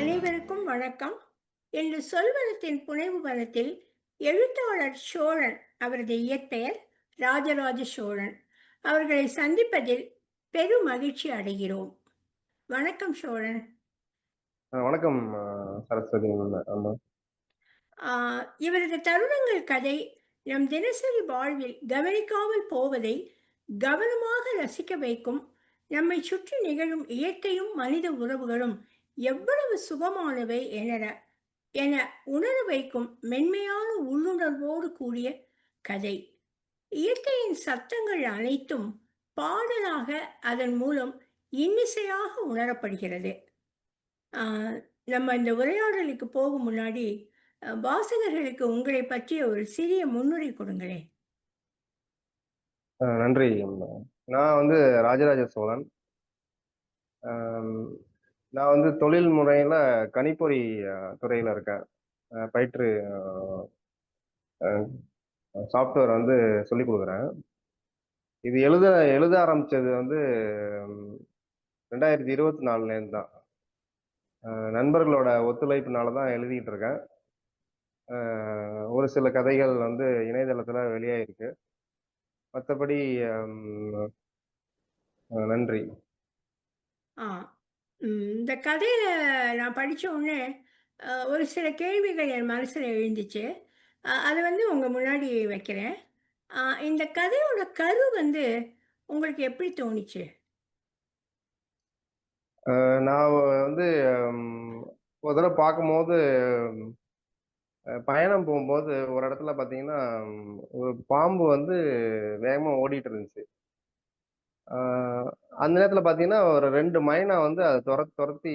அனைவருக்கும் வணக்கம். என்று சொல்வனத்தின் புனைவு வனத்தில் எழுத்தாளர் சோழன் அவரது இயற்பெயர் ராஜராஜ சோழன். அவர்களை சந்திப்பதில் பெரும் மகிழ்ச்சி அடைகிறோம். வணக்கம் சோழன். வணக்கம் சரஸ்வதி இவரது தருணங்கள் கதை நம் தினசரி வாழ்வில் கவனிக்காமல் போவதை கவனமாக ரசிக்க வைக்கும் நம்மை சுற்றி நிகழும் இயற்கையும் மனித உறவுகளும் எவ்வளவு சுகமானவை என என உணர வைக்கும் மென்மையான உள்ளுணர்வோடு கூடிய கதை. இயற்கையின் சத்தங்கள் அனைத்தும் பாடலாக அதன் மூலம் இன்னிசையாக உணரப்படுகிறது. ஆஹ், நம்ம இந்த உரையாடலுக்கு போகும் முன்னாடி வாசகர்களுக்கு உங்களை பற்றிய ஒரு சிறிய முன்னுரை கொடுங்களேன். நன்றி நான் வந்து ராஜராஜ சோழன். நான் வந்து தொழில் முறையில கணிப்பொறி துறையில் துறையில இருக்கேன். பயிற்று சாஃப்ட்வேர் வந்து சொல்லி கொடுக்குறேன். இது எழுத எழுத ஆரம்பிச்சது வந்து ரெண்டாயிரத்தி இருபத்தி நாலுலேருந்து தான். நண்பர்களோட ஒத்துழைப்புனால தான் எழுதிட்டு இருக்கேன். ஒரு சில கதைகள் வந்து இணையதளத்தில் வெளியாயிருக்கு. மற்றபடி நன்றி. இந்த கதையில நான் படிச்ச உடனே அஹ், ஒரு சில கேள்விகள் என் மனசுல எழுந்துச்சு. அஹ், அது வந்து உங்க முன்னாடி வைக்கிறேன். அஹ், இந்த கதையோட கரு வந்து உங்களுக்கு எப்படி தோணுச்சு? அஹ் நான் வந்து ஹம், ஒரு தடவை பார்க்கும்போது அஹ் பயணம் போகும்போது ஒரு இடத்துல பார்த்தீங்கன்னா ஹம், ஒரு பாம்பு வந்து வேகமாக ஓடிட்டு இருந்துச்சு. அந்த நேரத்தில் பார்த்தீங்கன்னா ஒரு ரெண்டு மைனா வந்து அதை துரத்தி துரத்தி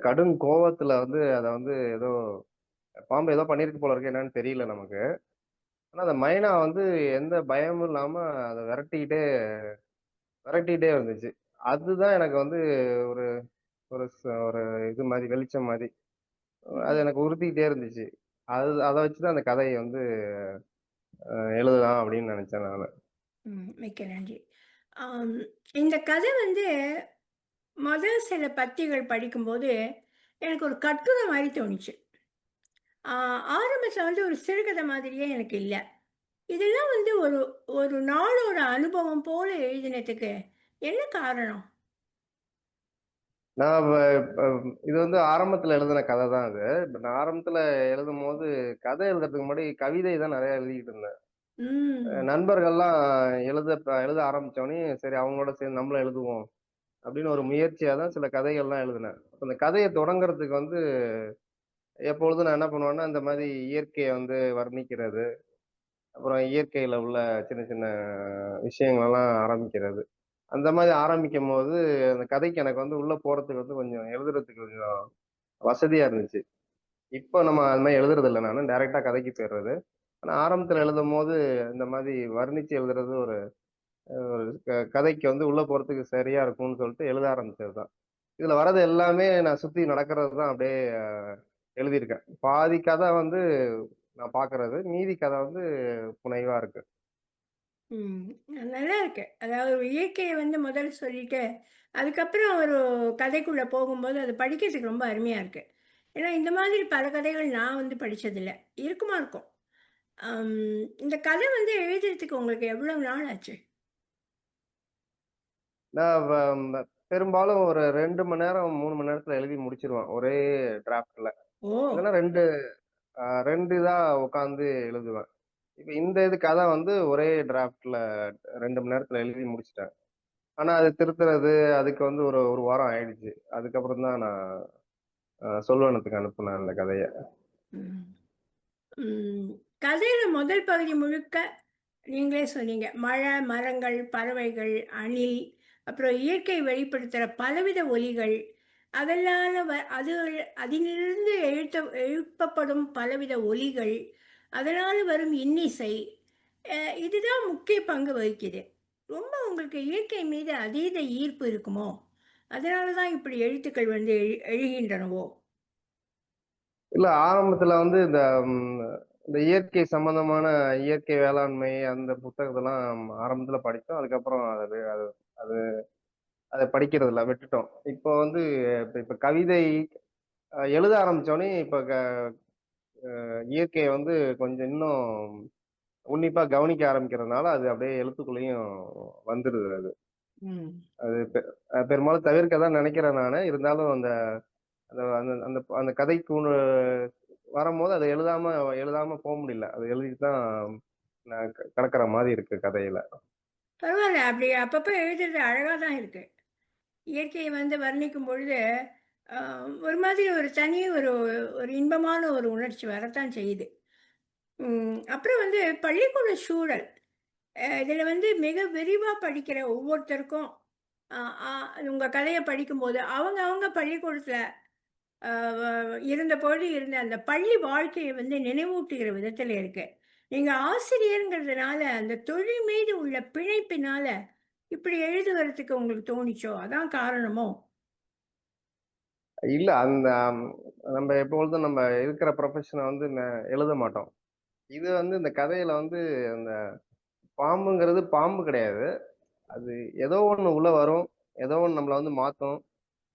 கடும் கோவத்தில் வந்து அதை வந்து ஏதோ பாம்பு ஏதோ பண்ணியிருக்கு போல இருக்கு என்னன்னு தெரியல நமக்கு. ஆனால் அந்த மைனா வந்து எந்த பயமும் இல்லாமல் அதை விரட்டிக்கிட்டே விரட்டிக்கிட்டே இருந்துச்சு அதுதான் எனக்கு வந்து ஒரு ஒரு ச- ஒரு இது மாதிரி வெளிச்சம் மாதிரி. அது எனக்கு உறுத்திக்கிட்டே இருந்துச்சு. அது அதை வச்சு தான் அந்த கதையை வந்து எழுதலாம் அப்படின்னு நினைச்சேன் நான். மிக்க நன்றி. இந்த கதை வந்து முதல் சில பத்திகள் படிக்கும்போது எனக்கு ஒரு கட்டுரை மாதிரி தோணுச்சு. ஆரம்பத்தில் வந்து ஒரு சிறுகதை மாதிரியே எனக்கு இல்லை. இதெல்லாம் வந்து ஒரு ஒரு நாளோட அனுபவம் போல எழுதினதுக்கு என்ன காரணம்? நான் இது வந்து ஆரம்பத்தில் எழுதின கதை தான் அது. நான் ஆரம்பத்தில் எழுதும் போது கதை எழுதுறதுக்கு முன்னாடி கவிதை தான் நிறைய எழுதிக்கிட்டு இருந்தேன். ம். நண்பர்கள்லாம் எழுத எழுத ஆரம்பிச்சோடனே சரி அவங்களோட சேர்ந்து நம்மளும் எழுதுவோம் அப்படின்னு ஒரு முயற்சியாக தான் சில கதைகள்லாம் எழுதினேன். அந்த கதையை தொடங்குறதுக்கு வந்து எப்பொழுதும் நான் என்ன பண்ணுவேன்னா இந்த மாதிரி இயற்கையை வந்து வர்ணிக்கிறது அப்புறம் இயற்கையில உள்ள சின்ன சின்ன விஷயங்களெல்லாம் ஆரம்பிக்கிறது. அந்த மாதிரி ஆரம்பிக்கும் போது அந்த கதைக்கு எனக்கு வந்து உள்ள போறதுக்கு வந்து கொஞ்சம் எழுதுறதுக்கு கொஞ்சம் வசதியா இருந்துச்சு. இப்போ நம்ம அது மாதிரி எழுதுறது இல்லை நான். டைரக்டா கதைக்கு போயிடுறது. ஆனால் ஆரம்பத்தில் எழுதும் போது இந்த மாதிரி வர்ணித்து எழுதுறது ஒரு ஒரு க- கதைக்கு வந்து உள்ளே போகிறதுக்கு சரியாக இருக்கும்னு சொல்லிட்டு எழுத ஆரம்பித்தது தான் இதில் வர்றது எல்லாமே நான் சுற்றி நடக்கிறது தான் அப்படியே எழுதியிருக்கேன். பாதி கதை வந்து நான் பார்க்கறது மீதி கதை வந்து புனைவாக இருக்கு. நல்லா இருக்கு. அதாவது இயற்கையை வந்து முதல்ல சொல்லிட்டு அதுக்கப்புறம் ஒரு கதைக்குள்ளே போகும்போது அது படிக்கிறதுக்கு ரொம்ப அருமையாக இருக்கு. ஏன்னா இந்த மாதிரி பல கதைகள் நான் வந்து படிச்சதில்லை. இருக்குமா இருக்கும். இந்த கதை வந்து எழுதுறதுக்கு உங்களுக்கு எவ்வளவு நாள் ஆச்சு? நான் வ- ம- பெரும்பாலும் ஒரு ரெண்டு மணி நேரம் மூணு மணி நேரத்துல எழுதி முடிச்சிருவேன் ஒரே டிராஃப்ட்ல ஓ! இல்லைன்னா ரெண்டு ரெண்டு இதா உட்காந்து எழுதுவேன். இப்போ இந்த இது கதை வந்து ஒரே டிராஃப்ட்ல ரெண்டு மணி நேரத்துல எழுதி முடிச்சிட்டேன். ஆனா அது திருத்துறது அதுக்கு வந்து ஒரு ஒரு வாரம் ஆயிடுச்சு. அதுக்கப்புறம் தான் நான் ஆஹ், சொல்வனத்துக்கு அனுப்புனேன் அந்த கதையை. ம். ம், கதையில முதல் பகுதி முழுக்க நீங்களே சொன்னீங்க. மழை மரங்கள் பறவைகள் அணில் அப்புறம் இயற்கை வெளிப்படுத்துகிற பலவித ஒலிகள். அதெல்லாம் வ அது அதிலிருந்து எழுத்த எழுப்பப்படும் பலவித ஒலிகள். அதனால் வரும் இன்னிசை. இதுதான் முக்கிய பங்கு வகிக்குது. ரொம்ப உங்களுக்கு இயற்கை மீது அதீத ஈர்ப்பு இருக்குமோ? அதனால தான் இப்படி எழுத்துக்கள் வந்து எழு எழுகின்றனவோ? இல்லை ஆரம்பத்தில் வந்து இந்த இந்த இயற்கை சம்பந்தமான இயற்கை வேளாண்மை அந்த புத்தகத்தெல்லாம் ஆரம்பத்துல படித்தோம். அதுக்கப்புறம் அது அது அது அதை படிக்கிறது இல்ல விட்டுட்டோம். இப்போ வந்து இப்ப இப்ப கவிதை அஹ் எழுத ஆரம்பிச்சோடனே இப்ப க- இயற்கையை வந்து கொஞ்சம் இன்னும் உன்னிப்பா கவனிக்க ஆரம்பிக்கிறதுனால அது அப்படியே எழுத்துக்குள்ளேயும் வந்துடுது அது. ம். அது பெ- பெரும்பாலும் தவிர்க்க தான் நினைக்கிறேன் நான். இருந்தாலும் அந்த அந்த அந்த அந்த அந்த கதைக்கு உண- வரும்போது அதை எழுதாம எழுதாம போக முடியல. அது எழுதிட்டு தான் நான் க- கடக்கிற மாதிரி இருக்கு கதையில. பரவாயில்ல. அப்படி அப்பப்போ எழுதுறது அழகாக தான் இருக்கு. இயற்கையை வந்து வர்ணிக்கும் பொழுது ஒரு மாதிரி ஒரு தனி ஒரு ஒரு இன்பமான ஒரு உணர்ச்சி வரத்தான் செய்யுது. அப்புறம் வந்து பள்ளிக்கூட சூழல். இதில் வந்து மிக விரிவாக படிக்கிற ஒவ்வொருத்தருக்கும் உங்கள் கதையை படிக்கும்போது அவங்க அவங்க பள்ளிக்கூடத்தில் இருந்தபோது இருந்த அந்த பள்ளி வாழ்க்கையை வந்து நினைவூட்டுகிற விதத்தில் இருக்கு. நீங்கள் ஆசிரியருங்கிறதுனால அந்த தொழில் மீது உள்ள பிணைப்பினால இப்படி எழுதுவதற்கு உங்களுக்கு தோணிச்சோ? அதான் காரணமோ? இல்ல அந்த நம்ம எப்பொழுதும் நம்ம இருக்கிற ப்ரொஃபஷனை வந்து எழுத மாட்டோம். இது வந்து இந்த கதையில வந்து அந்த பாம்புங்கிறது பாம்பு கிடையாது. அது ஏதோ ஒன்று உள்ள வரும். ஏதோ ஒன்று நம்மளை வந்து மாற்றும்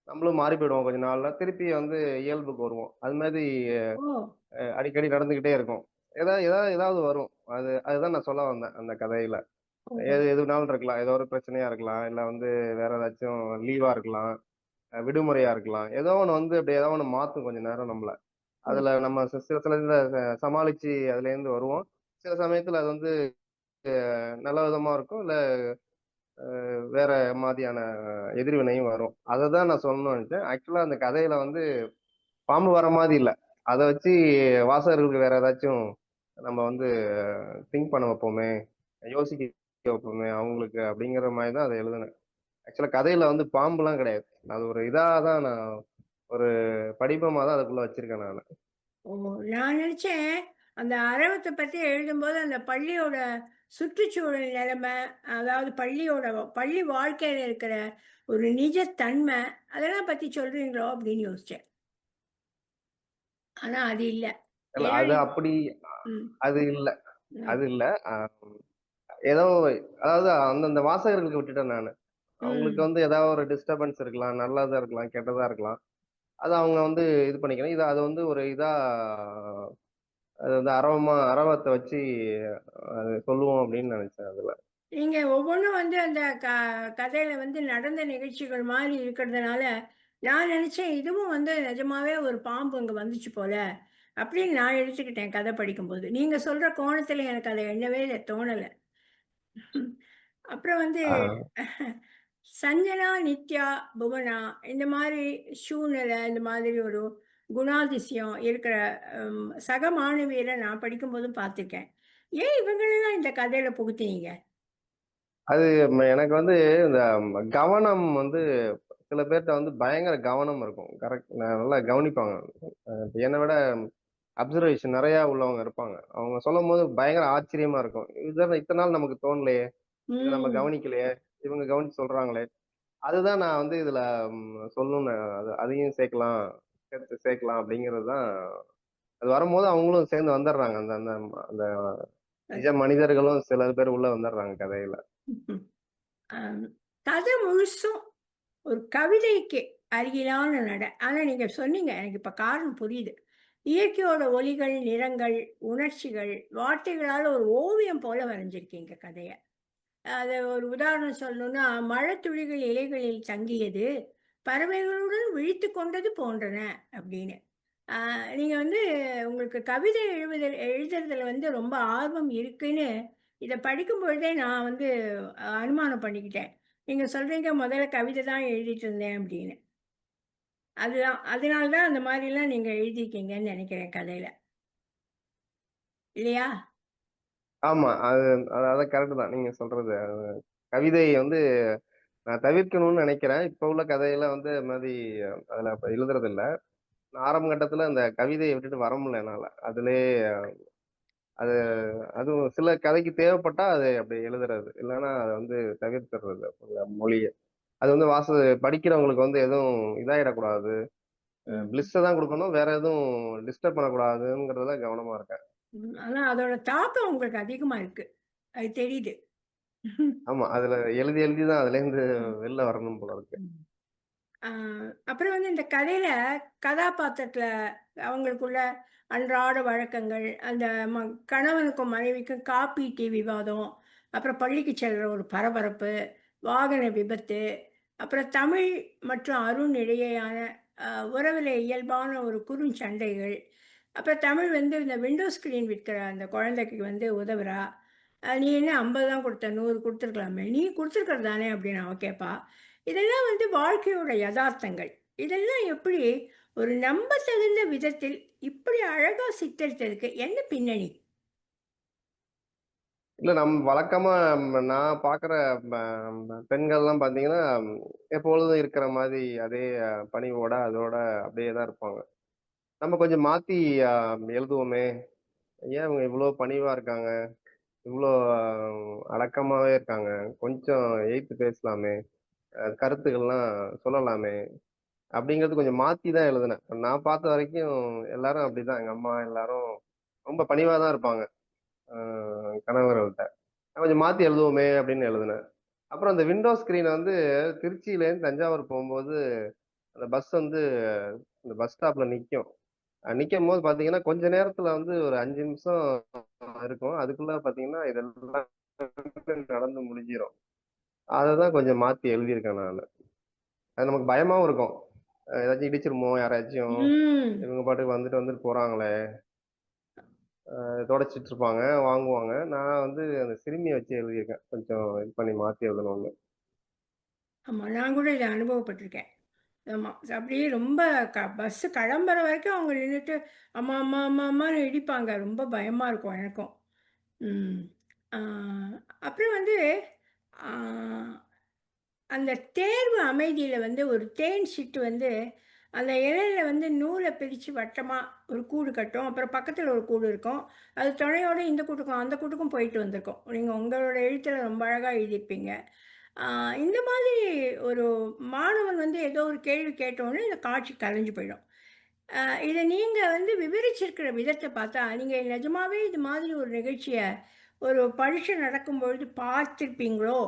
நம்மளும் மாறி போயிடுவோம் கொஞ்ச நாள்ல. திருப்பி வந்து இயல்புக்கு வருவோம். அது மாதிரி அடிக்கடி நடந்துகிட்டே இருக்கும். ஏதாவது ஏதாவது ஏதாவது வரும். அது அதுதான் நான் சொல்ல வந்தேன் அந்த கதையில. எது எதுனாலும் இருக்கலாம். ஏதோ ஒரு பிரச்சனையா இருக்கலாம். இல்ல வந்து வேற ஏதாச்சும் லீவா இருக்கலாம். விடுமுறையா இருக்கலாம். ஏதோ ஒண்ணு வந்து அப்படி ஏதோ ஒண்ணு மாத்தும் கொஞ்ச நேரம் நம்மள. அதுல நம்ம சில சில சமாளிச்சு அதுல இருந்து வருவோம். சில சமயத்துல அது வந்து நல்ல விதமா இருக்கும். இல்ல வேற மாதிரியான எதிர்வினையும் வரும். அதை தான் நான் சொல்லணும்னு ஆக்சுவலாக ஆக்சுவலா அந்த கதையில வந்து பாம்பு வர மாதிரி இல்லை. அதை வச்சு வாசகர்களுக்கு வேற ஏதாச்சும் நம்ம வந்து திங்க் பண்ண வைப்போமே யோசிக்க வைப்போமே அவங்களுக்கு அப்படிங்கிற மாதிரி தான் அதை எழுதினேன். ஆக்சுவலா கதையில வந்து பாம்புலாம் கிடையாது. அது ஒரு இதாக தான் நான் ஒரு படிப்பமாக தான் அதுக்குள்ள வச்சிருக்கேன் நான். நான் நினைச்சேன் அந்த அரவத்தை பத்தி எழுதும்போது அந்த பள்ளியோட சுற்றுச்சூழல் நிலைமை அதாவது பள்ளியோட பள்ளி வாழ்க்கையில இருக்கிற ஒரு நிஜத்தன்மை அதெல்லாம் பத்தி சொல்றீங்களோ அப்படின்னு யோசிச்சேன். ஆனா அது இல்ல. அது அப்படி அது இல்ல. அது இல்ல. ஏதோ அதாவது அந்தந்த வாசகர்களுக்கு விட்டுட்டேன் நான். அவங்களுக்கு. வந்து ஏதாவது ஒரு டிஸ்டர்பன்ஸ் இருக்கலாம் நல்லதா இருக்கலாம் கெட்டதா இருக்கலாம். அது அவங்க வந்து இது பண்ணிக்கணும். இது அது வந்து ஒரு இதா அது வந்து அரவமா அரவத்தை வச்சு அது சொல்லுவோம் அப்படின்னு நினைச்சேன் அதுல. நீங்க ஒவ்வொன்றும் வந்து அந்த க கதையில வந்து நடந்த நிகழ்ச்சிகள் மாதிரி இருக்கிறதுனால நான் நினைச்சேன் இதுவும் வந்து நிஜமாவே ஒரு பாம்பு அங்க வந்துச்சு போல அப்படின்னு நான் எடுத்துக்கிட்டேன் கதை படிக்கும்போது. நீங்க சொல்ற கோணத்துல எனக்கு அதை எண்ணவே தோணல. அப்புறம் வந்து சஞ்சனா நித்யா புவனா இந்த மாதிரி சூழ்நிலை இந்த மாதிரி ஒரு குணாதிசயம் இருக்கிற சக மாணவியரை நான் படிக்கும்போதும் பார்த்துருக்கேன். ஏன் இவங்களெல்லாம் இந்த கதையில புகுத்தினீங்க? அது எனக்கு வந்து இந்த கவனம் வந்து சில பேர்ட்ட வந்து பயங்கர கவனம் இருக்கும். கரெக்ட் நல்லா கவனிப்பாங்க. என்னை விட அப்சர்வேஷன் நிறைய உள்ளவங்க இருப்பாங்க. அவங்க சொல்லும் போது பயங்கர ஆச்சரியமா இருக்கும். இதுதான் இத்தனை நாள் நமக்கு தோணலையே. நம்ம கவனிக்கலையே. இவங்க கவனிச்சு சொல்றாங்களே. அதுதான் நான் வந்து இதுல சொல்லணும்னு அது அதையும் சேர்க்கலாம். சேர்த்து சேர்க்கலாம் அப்படிங்கிறது தான் அது வரும்போது அவங்களும் சேர்ந்து வந்துடுறாங்க. அந்த அந்த அந்த நிஜ மனிதர்களும் சில பேர் உள்ள வந்துடுறாங்க கதையில. கதை முழுசும் ஒரு கவிதைக்கு அருகிலான நட ஆனா நீங்க சொன்னீங்க எனக்கு இப்ப காரணம் புரியுது. இயற்கையோட ஒலிகள் நிறங்கள் உணர்ச்சிகள் வார்த்தைகளால ஒரு ஓவியம் போல வரைஞ்சிருக்கீங்க கதைய. அது ஒரு உதாரணம் சொல்லணும்னா மழை துளிகள் இலைகளில் தங்கியது பறவைகளுடன் விழித்து கொண்டது போன்றன அப்படின்னு. நீங்கள் நீங்க வந்து உங்களுக்கு கவிதை எழுத எழுதுறதுல வந்து ரொம்ப ஆர்வம் இருக்குன்னு இதை படிக்கும் பொழுதே நான் வந்து அனுமானம் பண்ணிக்கிட்டேன். நீங்க சொல்றீங்க முதல்ல கவிதை தான் எழுதிட்டு இருந்தேன் அப்படின்னு. அதுதான் அதனால தான் அந்த மாதிரிலாம் நீங்க எழுதியிருக்கீங்கன்னு நினைக்கிறேன் கதையில. இல்லையா? ஆமா அது அதாவது கரெக்ட் தான். நீங்க சொல்றது அது கவிதை வந்து நான் தவிர்க்கணும்னு நினைக்கிறேன். இப்போ உள்ள கதையில வந்து அது மாதிரி அதில் இப்போ எழுதுறது இல்ல நான் ஆரம்ப கட்டத்துல அந்த கவிதையை விட்டுட்டு வர முடியல என்னால. அதுலயே அது அதுவும் சில கதைக்கு தேவைப்பட்டா அது அப்படி எழுதுறது. இல்லைன்னா அதை வந்து தவிர்த்துறது அந்த மொழியை. அது வந்து வாச படிக்கிறவங்களுக்கு வந்து எதுவும் இதாயிடக்கூடாது. பிளிஸ்ஸை தான் கொடுக்கணும். வேற எதுவும் டிஸ்டர்ப் பண்ணக்கூடாதுங்கிறதுல கவனமா இருக்கேன். ஆனால் ஆனா அதோட தாக்கம் உங்களுக்கு அதிகமா இருக்கு. அது தெரியுது. ஆமா அதுல எழுதி எழுதி தான் அதுல இருந்து வெளில வரணும் போல இருக்கு அப்புறம் வந்து இந்த கதையில கதாபாத்திரத்துல அவங்களுக்குள்ள அன்றாட வழக்கங்கள், அந்த ம கணவனுக்கும் மனைவிக்கும் காப்பி, டீ விவாதம், அப்புறம் பள்ளிக்கு செல்ற ஒரு பரபரப்பு, வாகன விபத்து, அப்புறம் தமிழ் மற்றும் அருண் இடையேயான உறவில் இயல்பான ஒரு குறுஞ்சண்டைகள், அப்புறம் தமிழ் வந்து இந்த விண்டோ ஸ்கிரீன் விற்கிற அந்த குழந்தைக்கு வந்து உதவுறா. "நீ என்ன 50 தான் கொடுத்த நூறு கொடுத்துருக்கலாமே "நீ கொடுத்துருக்கிறது தானே!" அப்படின்னு அவன் கேட்பா. இதெல்லாம் வந்து வாழ்க்கையோட யதார்த்தங்கள் இதெல்லாம் எப்படி ஒரு நம்ப தகுந்த விதத்தில் இப்படி அழகா சித்தரித்ததுக்கு என்ன பின்னணி? இல்ல நம் வழக்கமா நான் பார்க்குற ம பெண்கள்லாம் பார்த்தீங்கன்னா, எப்பொழுதும் இருக்கிற மாதிரி அதே பணிவோட, அதோட அப்படியே தான் இருப்பாங்க. நம்ம கொஞ்சம் மாத்தி எழுதுவோமே! ஏன் இவங்க இவ்வளோ பணிவா இருக்காங்க? இவ்வளோ அடக்கமாகவே இருக்காங்க. கொஞ்சம் எய்த்து பேசலாமே! கருத்துக்கள்லாம் சொல்லலாமே! அப்படிங்கிறது கொஞ்சம் மாற்றி தான் எழுதுனேன். நான் பார்த்த வரைக்கும் எல்லாரும் அப்படிதான். எங்கள் அம்மா எல்லாரும் ரொம்ப பணிவாக தான் இருப்பாங்க. கணவர்கள்ட்ட. நான் கொஞ்சம் மாற்றி எழுதுவோமே! அப்படின்னு எழுதுனேன். அப்புறம் அந்த விண்டோ ஸ்க்ரீனை வந்து திருச்சியிலேருந்து தஞ்சாவூர் போகும்போது அந்த பஸ் வந்து அந்த பஸ் ஸ்டாப்பில் நிற்கும் அ நிக்கும்போது பார்த்தீங்கன்னா, கொஞ்ச நேரத்துல வந்து ஒரு 5 நிமிஷம் இருக்கும். அதுக்குள்ள பார்த்தீங்கன்னா, இதெல்லாம் நடந்து முடிஞ்சிரும். அததான் கொஞ்சம் மாத்தி எழுதியிருக்கேன் நானு. அது நமக்கு பயமாவும் இருக்கும். ஏதாச்சும் இடிச்சிருமோ யாராச்சும்? இவங்க பாட்டுக்கு வந்துட்டு, வந்துட்டு போறாங்களே! தொடச்சிட்டு இருப்பாங்க, வாங்குவாங்க. நான் வந்து அந்த சிறுமிய வச்சு எழுதியிருக்கேன். கொஞ்சம் இது பண்ணி மாத்தி எழுதணும்னு. ஆமா. நான் கூட இத அனுபவப்பட்டுருக்கேன். ஆமா. அப்படியே ரொம்ப க பஸ் கிளம்புற வரைக்கும் அவங்க நின்னுட்டு, அம்மா, அம்மா, அம்மா, அம்மான்னு இடிப்பாங்க. ரொம்ப பயமா இருக்கும் எனக்கும். ம். ஆ அப்புறம் வந்து, ஆ அந்த தேர்வு அமைதியில வந்து ஒரு தேன் சிட்டு வந்து, அந்த இலையில வந்து நூல பிரிச்சு வட்டமா ஒரு கூடு கட்டும். அப்புறம் பக்கத்துல ஒரு கூடு இருக்கும். அது துணையோட இந்த கூட்டுக்கும், அந்த கூட்டுக்கும் போயிட்டு வந்திருக்கும். நீங்க உங்களோட எழுத்துல ரொம்ப அழகா எழுதியிருப்பீங்க. இந்த மாதிரி ஒரு மாணவன் வந்து ஏதோ ஒரு கேள்வி கேட்டோன்னே இந்த காட்சி கலைஞ்சு போயிடும். இதை நீங்கள் வந்து விவரிச்சிருக்கிற விதத்தை பார்த்தா, நீங்கள் நிஜமாவே இது மாதிரி ஒரு நிகழ்ச்சியை ஒரு பரீட்சை நடக்கும்பொழுது பார்த்துருப்பீங்களோ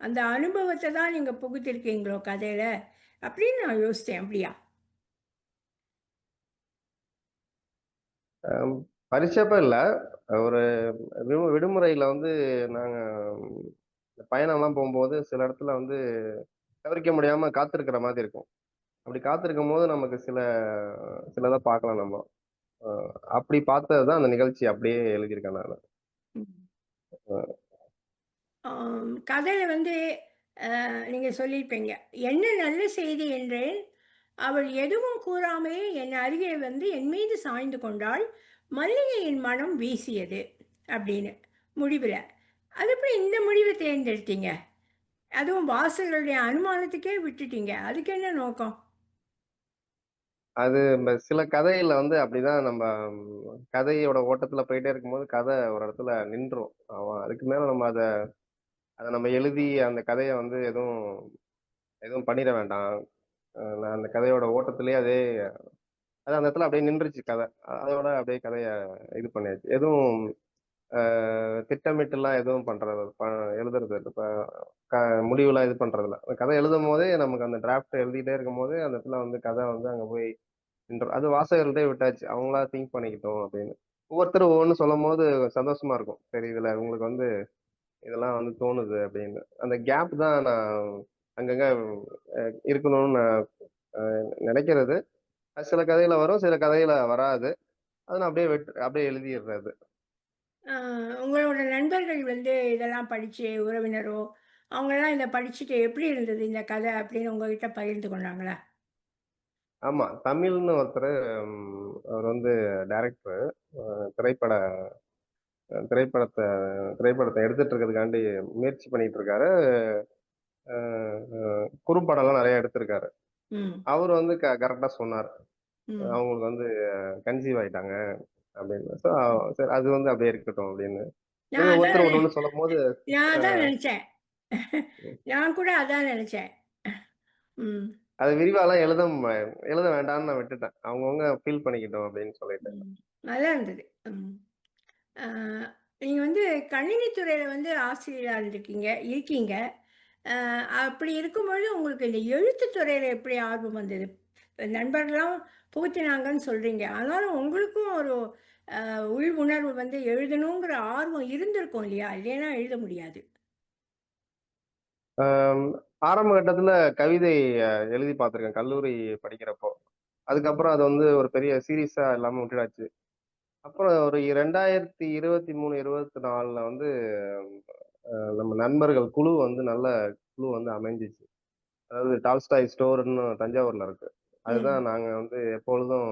அந்த அனுபவத்தை தான் நீங்கள் புகுத்திருக்கீங்களோ கதையில் அப்படின்னு நான் யோசித்தேன் அப்படியா? அம் இல்லை ஒரு விடு வந்து வந்து நாங்க பயணம்லாம் போகும்போது சில இடத்துல வந்து தவிர்க்க முடியாம காத்திருக்கிற மாதிரி இருக்கும். அப்படி காத்திருக்கும்போது நமக்கு சில சிலத பார்க்கலாம் நம்ம. அப்படி பார்த்தது தான் அந்த நிகழ்ச்சி அப்படியே எழுதியிருக்கேன் நான் ஆம். கதையில வந்து அ நீங்க சொல்லியிருப்பீங்க. "என்ன நல்ல செய்தி என்றேன். அவள் எதுவும் கூறாமலே என் அருகே வந்து என் மீது சாய்ந்து கொண்டாள். மல்லிகையின் மனம் வீசியது." அப்படின்னு முடிவில் அது எப்படி இந்த முடிவை தேர்ந்தெடுத்தீங்க? அதுவும் வாசகர்களுடைய அனுமானத்துக்கே விட்டுட்டீங்க. அதுக்கு என்ன நோக்கம்? அது சில கதையில வந்து அப்படிதான் நம்ம கதையோட ஓட்டத்துல போயிட்டே இருக்கும்போது, கதை ஒரு இடத்துல நின்றோம் அவன் அதுக்கு மேல நம்ம அத அதை நம்ம எழுதி அந்த கதையை வந்து எதுவும் எதுவும் பண்ணிட வேண்டாம். நான் அந்த கதையோட ஓட்டத்திலேயே அதே அது அந்த இடத்துல அப்படியே நின்றுச்சு கதை. அதோட அப்படியே கதையை இது பண்ணியாச்சு. எதுவும் திட்டமிட்டுலாம் எதுவும் பண்றது ப எழுதுறது இல்ல. க முடிவுலாம் இது பண்றதில்ல. கதை எழுதும் போதே நமக்கு அந்த டிராஃப்ட் எழுதிட்டே இருக்கும்போதே, அந்த இடத்துல வந்து கதை வந்து அங்கே போய் அது வாசகர்கள்டே விட்டாச்சு. அவங்களா திங்க் பண்ணிக்கிட்டோம் அப்படின்னு. ஒவ்வொருத்தரும் ஒவ்வொன்று சொல்லும் போது சந்தோஷமா இருக்கும். சரி இதுல உங்களுக்கு வந்து இதெல்லாம் வந்து தோணுது அப்படின்னு. அந்த கேப் தான் நான் அங்கங்க இருக்கணும்னு நான் நினைக்கிறது. சில கதையில வரும், சில கதையில வராது. அதை நான் அப்படியே வெட் அப்படியே எழுதிடுறது உங்களோட நண்பர்கள் வந்து இதெல்லாம் படிச்சு உறவினரோ, அவங்கலாம் இத படிச்சுட்டு எப்படி இருந்தது இந்த கதை அப்படின்னு உங்ககிட்ட பகிர்ந்து கொண்டாங்களா? ஆமா. தமிழ்னு ஒருத்தரு ம் அவர் வந்து டைரக்டரு. அ திரைப்பட அ திரைப்படத்த திரைப்படத்த எடுத்துட்டு இருக்கிறதுக்காண்டி முயற்சி பண்ணிட்டு இருக்காரு. அ அ குறும்படம்லாம் நெறைய எடுத்திருக்காரு. ம். அவரு வந்து க கரெக்ட்டா சொன்னாரு. ம். அவங்களுக்கு வந்து கன்சீவ் ஆயிட்டாங்க அப்படின்னு. ஸோ சரி அது வந்து அப்படியே இருக்கட்டும் அப்படின்னு. ஒருத்தர் ஒண்ணு ஒண்ணு சொல்லும்போது நான் அதான் நெனச்சேன். நான் கூட அதான் நெனச்சேன். அது விரிவாலாம் எழுத எழுத வேண்டாம்னு நான் விட்டுட்டேன். அவங்கவங்க ஃபீல் பண்ணிக்கட்டும் அப்படின்னு சொல்லிட்டு. ம். நல்லா இருந்தது. நீங்க வந்து கணினி துறையில வந்து ஆசிரியரா இருந்திருக்கீங்க இருக்கீங்க. அப்படி இருக்கும்பொழுது உங்களுக்கு இந்த எழுத்து துறையில எப்படி ஆர்வம் வந்தது? நண்பர்கள்லாம் புகுத்தினாங்கன்னு சொல்கிறீங்க ஆனாலும் உங்களுக்கும் ஒரு உள் உணர்வு வந்து எழுதணுங்கிற ஆர்வம் இருந்திருக்கும் இல்லையா? இல்லைன்னா எழுத முடியாது. ஆரம்ப கட்டத்துல கவிதை எழுதி பார்த்துருக்கேன் கல்லூரி படிக்கிறப்போ. அதுக்கப்புறம் அது வந்து ஒரு பெரிய சீரியஸாக இல்லாம விட்டுடாச்சு. அப்புறம் ஒரு 2023, 24ல வந்து நம்ம நண்பர்கள் குழு வந்து நல்ல குழு வந்து அமைஞ்சிச்சு அதாவது டால்ஸ்டாய் ஸ்டோர்ன்னு தஞ்சாவூர்ல இருக்கு. அதுதான். நாங்க வந்து எப்பொழுதும்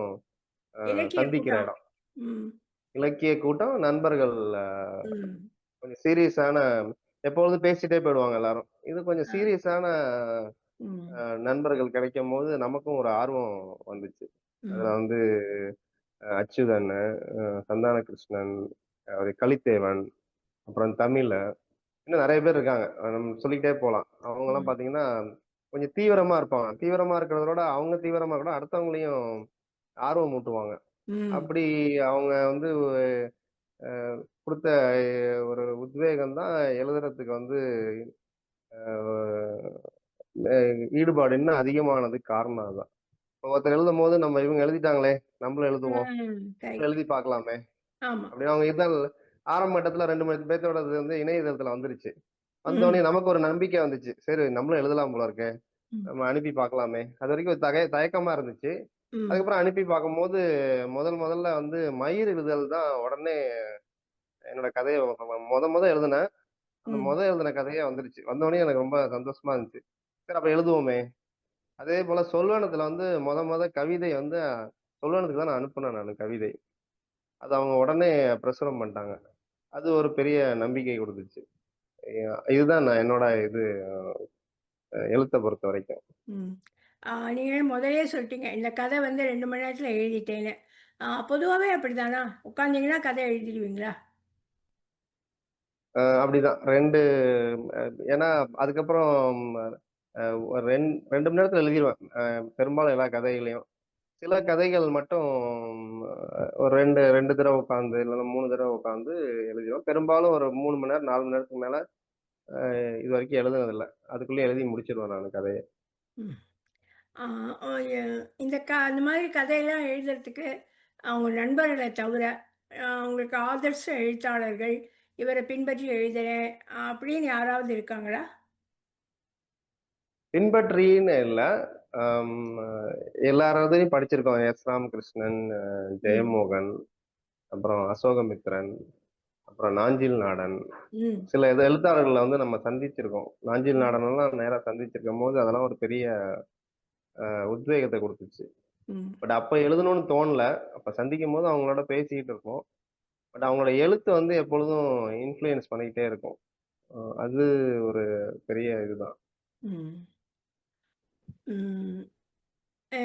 இலக்கிய சந்திக்கிற கூட்டம். இடம். ம். இலக்கிய கூட்டம், நண்பர்கள் ம். கொஞ்சம் சீரியஸான எப்பொழுதும் பேசிட்டே போயிடுவாங்க எல்லாரும். இது கொஞ்சம். சீரியஸான ம். நண்பர்கள் கிடைக்கும்போது நமக்கும் ஒரு ஆர்வம் வந்துச்சு. அதுல ம். வந்து அச்சுதன், அ சந்தான கிருஷ்ணன், அவரு கலித்தேவன், அப்புறம் தமிழு, இன்னும் நெறைய பேர் இருக்காங்க. நம்ம சொல்லிக்கிட்டே போலாம். அவங்கலாம் ம். பார்த்தீங்கன்னா, கொஞ்சம் தீவிரமா இருப்பாங்க. தீவிரமா இருக்கிறத விட அவங்க தீவிரமா கூட அடுத்தவங்களையும் ஆர்வம் ஊட்டுவாங்க. அப்படி அவங்க வந்து குடுத்த ஒரு உத்வேகம் தான் எழுதுறதுக்கு வந்து ஈடுபாடு இன்னும் அதிகமானதுக்கு காரணம் அதான். ஒருத்தர் எழுதும்போது நம்ம இவங்க எழுதிட்டாங்களே! நம்மளும் எழுதுவோம். எழுதி பார்க்கலாமே! ஆமா. அப்படின்னு அவங்க இதழ் ஆரம்ப கட்டத்துல 2, 3 பேத்தோடது வந்து இணையதளத்துல வந்துருச்சு. வந்தோனே ம். நமக்கு ஒரு நம்பிக்கை வந்துச்சு. சரி நம்மளும் எழுதலாம் போல இருக்கே! ம். நம்ம அனுப்பி பார்க்கலாமே! அதுவரைக்கும் ஒரு தகை தயக்கமா இருந்துச்சு. அதுக்கப்புறம் அனுப்பி பார்க்கும்போது, முதல் முதல்ல வந்து மயிர் இதழ் தான் உடனே என்னோட கதைய மொத மொத எழுதுனேன். அந்த. மொத எழுதின கதையே வந்துருச்சு. வந்தோனே எனக்கு ரொம்ப சந்தோஷமா இருந்துச்சு. சரி அப்ப எழுதுவோமே! அதே போல சொல்வனத்துல வந்து மொத மொத கவிதை வந்து சொல்வனத்துக்கு தான் நான் அனுப்புனேன் நானு கவிதை. அது அவங்க உடனே பிரசுரம் பண்ணிட்டாங்க. அது ஒரு பெரிய நம்பிக்கை குடுத்துச்சு. இதுதான் நான் என்னோட இது எழுத்த பொறுத்தவரைக்கும். ம். ஆ நீங்க முதல்லயே சொல்ட்டீங்க. இந்த கதை வந்து 2 மணி நேரத்தில எழுதிட்டேன்னு. ஆ பொதுவாவே அப்படிதானா? உட்காந்தீங்கன்னா கதை எழுதிடுவீங்களா? அப்படிதான் 2 அ ஏன்னா அதுக்கப்புறம் அ ஒரு ரெண் 2 மணி நேரத்துல எழுதிருவேன். அ பெரும்பாலும் எல்லா கதைகளையும். சில கதைகள் மட்டும் ஒரு 2 2 தடவ உட்காந்து, இல்லன்னா 3 தடவ உட்காந்து எழுதிருவேன். பெரும்பாலும் ஒரு 3 மணி நேரம், 4 மணி நேரத்துக்கு மேல இதுவரைக்கும் எழுதுனதில்ல. அதுக்குள்ளயே எழுதி முடிச்சிருவேன் நானு கதைய. இந்த க அந்த மாதிரி கதையெல்லாம் எழுதுறதுக்கு அவங்க நண்பர்கள தவிர, அ உங்களுக்கு ஆதர்ச எழுத்தாளர்கள், இவர பின்பற்றி எழுதுறேன் அப்படின்னு யாராவது இருக்காங்களா? பின்பற்றின்னு இல்ல. அம் எல்லாரதையும் படிச்சிருக்கோம். எஸ். ராமகிருஷ்ணன். ஜெயமோகன், அப்புறம் அசோகமித்திரன், அப்புறம் நாஞ்சில் நாடன். சில இது எழுத்தாளர்கள வந்து நம்ம சந்திச்சிருக்கோம். நாஞ்சில். நாடனெல்லாம் நேரா சந்திச்சிருக்கும்போது, அதெல்லாம் ஒரு பெரிய உத்வேகத்த குடுத்துச்சு. பட் அப்ப எழுதணும்னு தோணல. அப்ப சந்திக்கும்போது அவங்களோட பேசிக்கிட்டு இருப்போம். பட் அவங்களோட எழுத்து வந்து எப்பொழுதும் இன்ஃப்ளூயன்ஸ் பண்ணிக்கிட்டே இருக்கும். அது ஒரு பெரிய இதுதான். ம். அ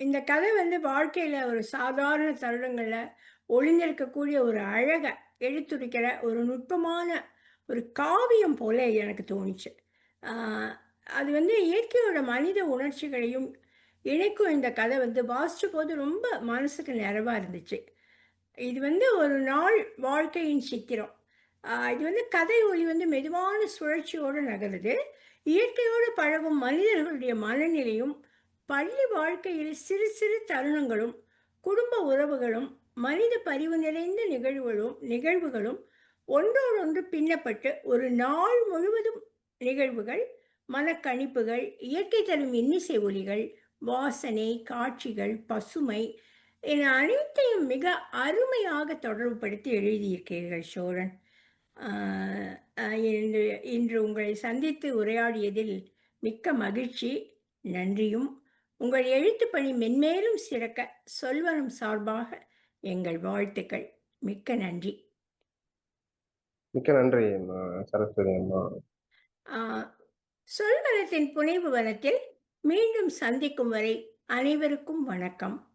இந்த கதை வந்து வாழ்க்கையில ஒரு சாதாரண தருணங்கள்ல ஒளிந்திருக்கக்கூடிய ஒரு அழக எடுத்துரைக்கிற ஒரு நுட்பமான ஒரு காவியம் போல எனக்கு தோணுச்சு. ஆ அது வந்து இயற்கையோட மனித உணர்ச்சிகளையும் இணைக்கும் இந்த கதை வந்து வாசிச்சபோது ரொம்ப மனசுக்கு நிறைவா இருந்துச்சு. இது வந்து ஒரு நாள் வாழ்க்கையின் சித்திரம். ஆ இது வந்து கதை ஒலி வந்து மெதுவான சுழற்சியோடு நகருது. இயற்கையோடு பழகும் மனிதர்களுடைய மனநிலையும், பள்ளி வாழ்க்கையில் சிறு சிறு தருணங்களும், குடும்ப உறவுகளும், மனித பரிவு நிறைந்த நிகழ்வுகளும் நிகழ்வுகளும் ஒன்றோடொன்று பின்னப்பட்டு ஒரு நாள் முழுவதும் நிகழ்வுகள், மனக்கணிப்புகள், இயற்கை தரும் இன்னிசை ஒலிகள், வாசனை, காட்சிகள், பசுமை என அனைத்தையும் மிக அருமையாக தொடர்புபடுத்தி எழுதியிருக்கிறீர்கள் சோழன். இன்று இன்று உங்களை சந்தித்து உரையாடியதில் மிக்க மகிழ்ச்சி. நன்றியும். உங்கள் எழுத்துப் பணி மென்மேலும் சிறக்க சொல்வனம் சார்பாக எங்கள் வாழ்த்துக்கள். மிக்க நன்றி. மிக்க நன்றி சரஸ்வதி அம்மா. சொல்வனத்தின் புனைவு வனத்தில் மீண்டும் சந்திக்கும் வரை அனைவருக்கும் வணக்கம்.